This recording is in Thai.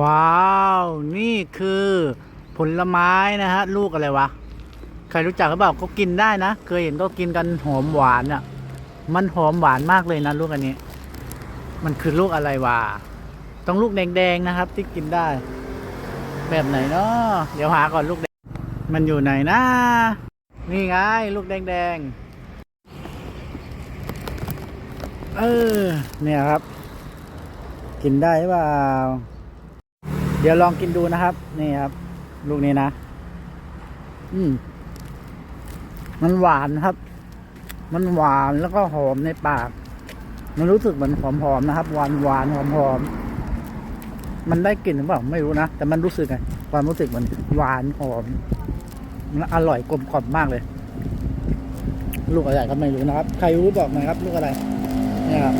ว้าว นี่คือผลไม้นะฮะ ลูกอะไรวะ ใครรู้จักหรือเปล่าก็กินได้นะ เคยเห็นก็กินกันหอมหวานอะ่ะ มันหอมหวานมากเลยนะลูกอันนี้ มันคือลูกอะไรวะ ต้องลูกแดงๆนะครับ ที่กินได้ แบบไหนเนาะเดี๋ยวหาก่อนลูกแดง มันอยู่ไหนนะ นี่ไง ลูกแดงๆ เออ เนี่ยครับ กินได้หรือเปล่า เดี๋ยวลองกินดูนะครับ นี่ครับ ลูกนี้นะ อืม มันหวานครับ มันหวานแล้วก็หอมในปาก มันรู้สึกเหมือนหอมๆนะครับ หวานหวานหอมหอมมันได้กลิ่นหรือเปล่าไม่รู้นะ แต่มันรู้สึกไงความรู้สึกมันหวานหอมมันอร่อยกลมกล่อมมากเลย ลูกอะไรก็ไม่รู้นะครับ ใครรู้บอกหน่อยครับ ลูกอะไรเนี่ยครับ